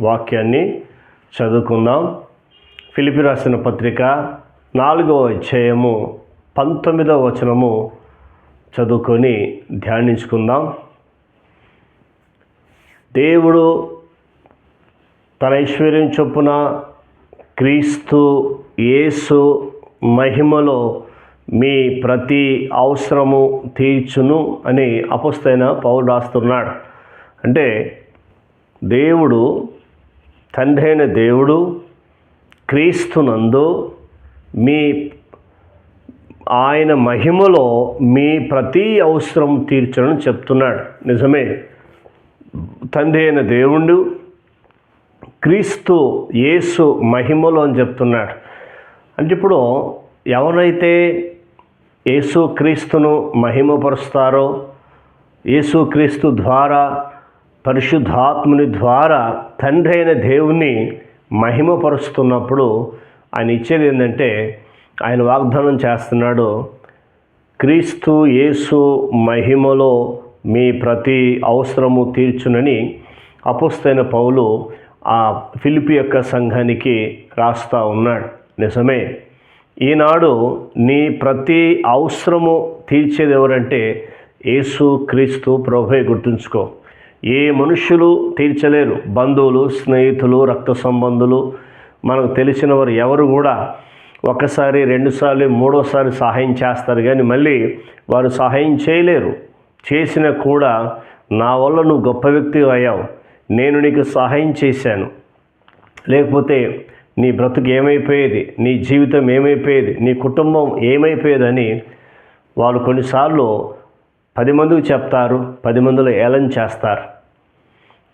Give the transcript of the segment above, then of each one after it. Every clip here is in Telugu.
వాక్యాన్ని చదువుకుందాం. ఫిలిపి రాసిన పత్రిక నాలుగవ అధ్యాయము పంతొమ్మిదవ వచనము చదువుకొని ధ్యానించుకుందాం. దేవుడు తన ఐశ్వర్యం చొప్పున క్రీస్తు యేసు మహిమలో మీ ప్రతి అవసరము తీర్చును అని అపస్తైన పౌరు రాస్తున్నాడు. అంటే దేవుడు తండ్రైన దేవుడు క్రీస్తునందు మీ ఆయన మహిమలో మీ ప్రతి అవసరం తీర్చడం చెప్తున్నాడు. నిజమే. తండ్రి అయిన దేవుడు క్రీస్తు యేసు మహిమలో అని చెప్తున్నాడు. అంటే ఇప్పుడు ఎవరైతే యేసు క్రీస్తును మహిమపరుస్తారో యేసుక్రీస్తు ద్వారా పరిశుద్ధాత్ముని ద్వారా తండ్రి అయిన దేవుణ్ణి మహిమపరుస్తున్నప్పుడు ఆయన ఇచ్చేది ఏంటంటే ఆయన వాగ్దానం చేస్తున్నాడు క్రీస్తు యేసు మహిమలో మీ ప్రతి అవసరము తీర్చునని అపుస్తైన పౌలు ఆ ఫిలిపి యొక్క సంఘానికి రాస్తా ఉన్నాడు. నిజమే. ఈనాడు నీ ప్రతి అవసరము తీర్చేది ఎవరంటే యేసు క్రీస్తు ప్రభే గుర్తుంచుకో. ఏ మనుషులు తీర్చలేరు. బంధువులు స్నేహితులు రక్త సంబంధులు. మనకు తెలిసిన వారు ఎవరు కూడా ఒకసారి రెండుసార్లు మూడోసారి సహాయం చేస్తారు కానీ మళ్ళీ వారు సహాయం చేయలేరు. చేసినా కూడా నా వల్ల నువ్వు గొప్ప వ్యక్తి అయ్యావు. నేను నీకు సహాయం చేశాను. లేకపోతే నీ బ్రతుకు ఏమైపోయేది? నీ జీవితం ఏమైపోయేది? నీ కుటుంబం ఏమైపోయేదని వాళ్ళు కొన్నిసార్లు పది మందికి చెప్తారు పది మందిలో ఏలం చేస్తారు.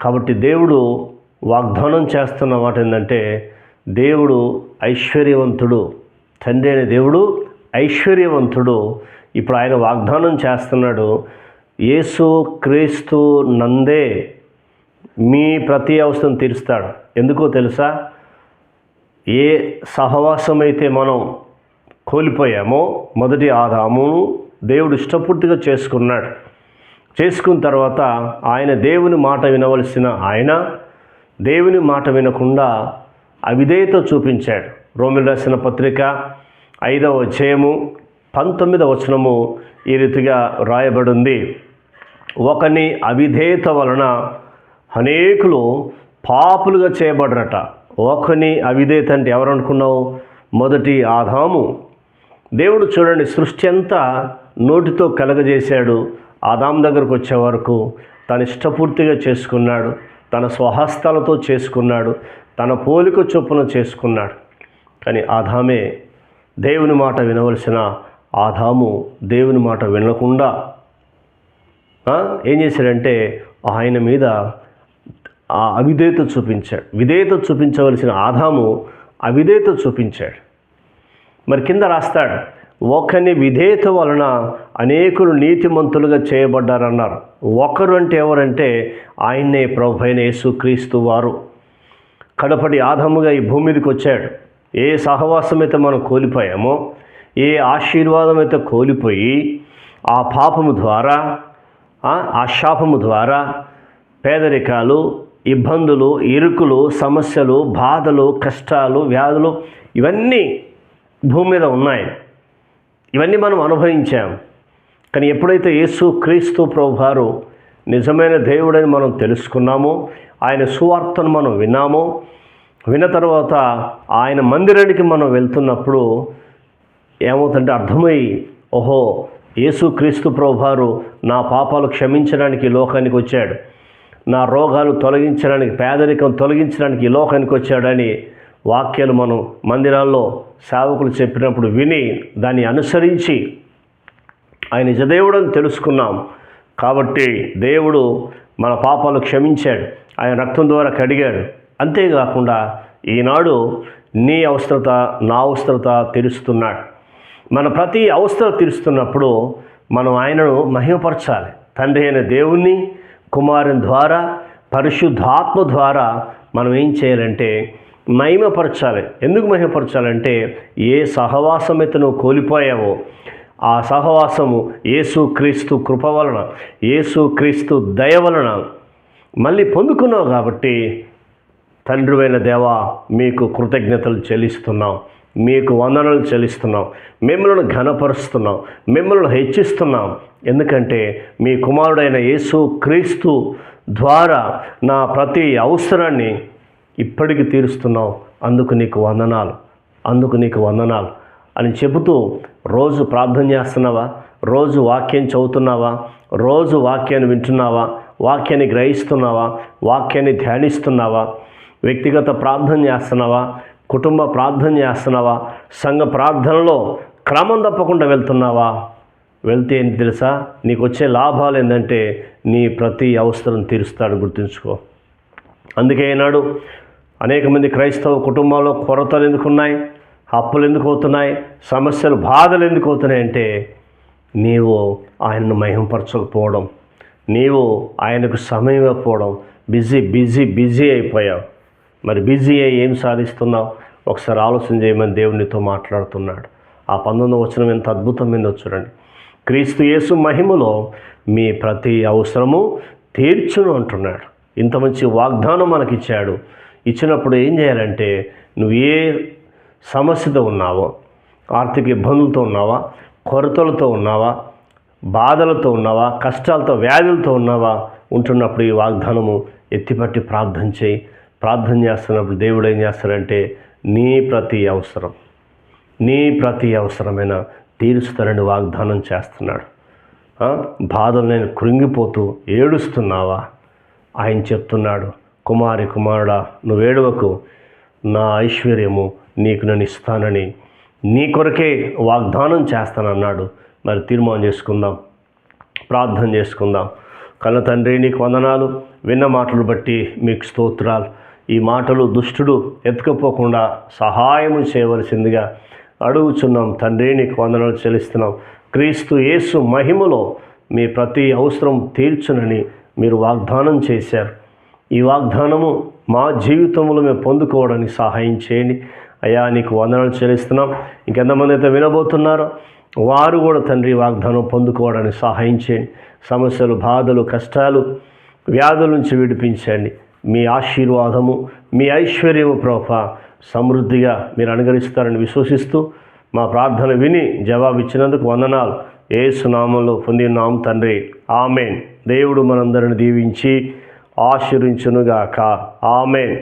కాబట్టి దేవుడు వాగ్దానం చేస్తున్న మాట ఏంటంటే దేవుడు ఐశ్వర్యవంతుడు తండ్రి అయిన దేవుడు ఐశ్వర్యవంతుడు. ఇప్పుడు ఆయన వాగ్దానం చేస్తున్నాడు యేసు క్రీస్తు నందే మీ ప్రతి అవసరం తీరుస్తాడు. ఎందుకో తెలుసా? ఏ సహవాసం అయితే మనం కోల్పోయామో మొదటి ఆదామును దేవుడు ఇష్టపూర్తిగా చేసుకున్నాడు. చేసుకున్న తర్వాత ఆయన దేవుని మాట వినవలసిన ఆయన దేవుని మాట వినకుండా అవిధేయత చూపించాడు. రోమిల్ రాసిన పత్రిక ఐదవ అధ్యాయము పంతొమ్మిదవ వచనము ఈ రీతిగా రాయబడింది. ఒకని అవిధేయత వలన అనేకులు పాపులుగా చేయబడరట. ఒకని అవిధేయత అంటే ఎవరు అనుకున్నావు? మొదటి ఆదాము. దేవుడు చూడండి సృష్టి అంతా నోటితో కలగజేశాడు. ఆదాం దగ్గరకు వచ్చే వరకు తను ఇష్టపూర్తిగా చేసుకున్నాడు. తన స్వహస్తాలతో చేసుకున్నాడు. తన పోలిక చొప్పున చేసుకున్నాడు. కానీ ఆదామే దేవుని మాట వినవలసిన ఆదాము దేవుని మాట వినకుండా ఏం చేశాడంటే ఆయన మీద ఆ అవిధేయత చూపించాడు. విధేయత చూపించవలసిన ఆదాము అవిధేయత చూపించాడు. మరి కింద రాస్తాడు. ఒకని విధేయత వలన అనేకులు నీతిమంతులుగా చేయబడ్డారన్నారు. ఒకరు అంటే ఎవరంటే ఆయన్నే ప్రభు అయిన యేసుక్రీస్తు వారు. కడపటి ఆదాముగా ఈ భూమి మీదకి వచ్చాడు. ఏ సహవాసం అయితే మనం కోల్పోయామో ఏ ఆశీర్వాదం అయితే కోల్పోయి ఆ పాపము ద్వారా ఆ శాపము ద్వారా పేదరికాలు ఇబ్బందులు ఇరుకులు సమస్యలు బాధలు కష్టాలు వ్యాధులు ఇవన్నీ భూమి మీద ఉన్నాయి. ఇవన్నీ మనం అనుభవించాం. కానీ ఎప్పుడైతే యేసు క్రీస్తు ప్రభువారు నిజమైన దేవుడని మనం తెలుసుకున్నామో ఆయన సువార్తను మనం విన్నామో విన్న తర్వాత ఆయన మందిరానికి మనం వెళ్తున్నప్పుడు ఏమవుతుందంటే అర్థమై ఓహో యేసు క్రీస్తు ప్రభువారు నా పాపాలు క్షమించడానికి లోకానికి వచ్చాడు. నా రోగాలు తొలగించడానికి పేదరికం తొలగించడానికి ఈ లోకానికి వచ్చాడని వాక్యాలు మనం మందిరాల్లో సేవకులు చెప్పినప్పుడు విని దాన్ని అనుసరించి ఆయన నిజదేవుడని తెలుసుకున్నాం. కాబట్టి దేవుడు మన పాపాలు క్షమించాడు. ఆయన రక్తం ద్వారా కడిగాడు. అంతేకాకుండా ఈనాడు నీ అవసరత నా అవసరత తీరుస్తున్నాడు. మన ప్రతి అవసరం తీరుస్తున్నప్పుడు మనం ఆయనను మహిమపరచాలి. తండ్రి అయిన దేవుణ్ణి కుమారుని ద్వారా పరిశుద్ధాత్మ ద్వారా మనం ఏం చేయాలంటే మహిమపరచాలి. ఎందుకు మహిమపరచాలంటే ఏ సహవాసం అయితే నువ్వు కోల్పోయావో ఆ సహవాసము యేసు క్రీస్తు కృప వలన యేసు క్రీస్తు దయ వలన మళ్ళీ పొందుకున్నావు కాబట్టి తండ్రివైన దేవా మీకు కృతజ్ఞతలు చెల్లిస్తున్నాం. మీకు వందనలు చెల్లిస్తున్నాం. మిమ్మల్ని ఘనపరుస్తున్నాం. మిమ్మల్ని హెచ్చిస్తున్నాం. ఎందుకంటే మీ కుమారుడైన యేసు క్రీస్తు ద్వారా నా ప్రతి అవసరాన్ని ఇప్పటికి తీరుస్తున్నావు. అందుకు నీకు వందనాలు. అందుకు నీకు వందనాలు. అని చెబుతూ రోజు ప్రార్థన చేస్తున్నావా? రోజు వాక్యం చదువుతున్నావా? రోజు వాక్యాన్ని వింటున్నావా? వాక్యాన్ని గ్రహిస్తున్నావా? వాక్యాన్ని ధ్యానిస్తున్నావా? వ్యక్తిగత ప్రార్థన చేస్తున్నావా? కుటుంబ ప్రార్థన చేస్తున్నావా? సంఘ ప్రార్థనలో క్రమం తప్పకుండా వెళ్తున్నావా? వెళ్తే ఏంటి తెలుసా? నీకు వచ్చే లాభాలు ఏంటంటే నీ ప్రతి అవసరం తీరుస్తాడు గుర్తుంచుకో. అందుకే ఈనాడు అనేక మంది క్రైస్తవ కుటుంబాల్లో కొరతలు ఎందుకు ఉన్నాయి? అప్పులు ఎందుకు అవుతున్నాయి? సమస్యలు బాధలు ఎందుకు అవుతున్నాయి అంటే నీవు ఆయనను మహిమపరచకపోవడం నీవు ఆయనకు సమయం ఇవ్వకపోవడం బిజీ బిజీ బిజీ అయిపోయావు. మరి బిజీ అయ్యి ఏం సాధిస్తున్నావు? ఒకసారి ఆలోచన చేయమని దేవునితో మాట్లాడుతున్నాడు. ఆ పంతొమ్మిది వచ్చిన ఎంత అద్భుతమైందో చూడండి. క్రీస్తు యేసు మహిమలో మీ ప్రతి అవసరము తీర్చును అంటున్నాడు. ఇంత మంచి వాగ్దానం మనకిచ్చాడు. ఇచ్చినప్పుడు ఏం చేయాలంటే నువ్వు ఏ సమస్యతో ఉన్నావో ఆర్థిక ఇబ్బందులతో ఉన్నావా కొరతలతో ఉన్నావా బాధలతో ఉన్నావా కష్టాలతో వ్యాధులతో ఉన్నావా ఉంటున్నప్పుడు ఈ వాగ్దానము ఎత్తిపట్టి ప్రార్థన చేయి. ప్రార్థన చేస్తున్నప్పుడు దేవుడు ఏం చేస్తాడంటే నీ ప్రతి అవసరం నీ ప్రతి అవసరమైన తీరుస్తానని వాగ్దానం చేస్తున్నాడు. బాధలు నేను కృంగిపోతూ ఏడుస్తున్నావా? ఆయన చెప్తున్నాడు కుమారి కుమారుడా నువ్వేడవకు నా ఐశ్వర్యము నీకు నేను ఇస్తానని నీ కొరకే వాగ్దానం చేస్తానన్నాడు. మరి తీర్మానం చేసుకుందాం. ప్రార్థన చేసుకుందాం. కన్న తండ్రి నీకు వందనాలు. విన్న మాటలు బట్టి మీకు స్తోత్రాలు. ఈ మాటలు దుష్టుడు ఎత్తుకుపోకుండా సహాయము చేయవలసిందిగా అడుగుచున్నాం. తండ్రి నీకు వందనాలు చెల్లిస్తున్నాం. క్రీస్తు యేసు మహిమలో మీ ప్రతి అవసరం తీర్చునని మీరు వాగ్దానం చేశారు. ఈ వాగ్దానము మా జీవితంలో మేము పొందుకోవడానికి సహాయం చేయండి. అయ్యా నీకు వందనాలు చెల్లిస్తున్నాం. ఇంకెంతమంది అయితే వినబోతున్నారో వారు కూడా తండ్రి వాగ్దానం పొందుకోవడానికి సహాయం చేయండి. సమస్యలు బాధలు కష్టాలు వ్యాధుల నుంచి విడిపించండి. మీ ఆశీర్వాదము మీ ఐశ్వర్యము ప్రోప సమృద్ధిగా మీరు అనుగరిస్తారని విశ్వసిస్తూ మా ప్రార్థన విని జవాబు ఇచ్చినందుకు వందనాలు. సునామంలో పొందినాం తండ్రి. ఆమెన్. దేవుడు మనందరిని దీవించి ఆశీర్వించునుగాక. ఆమెన్.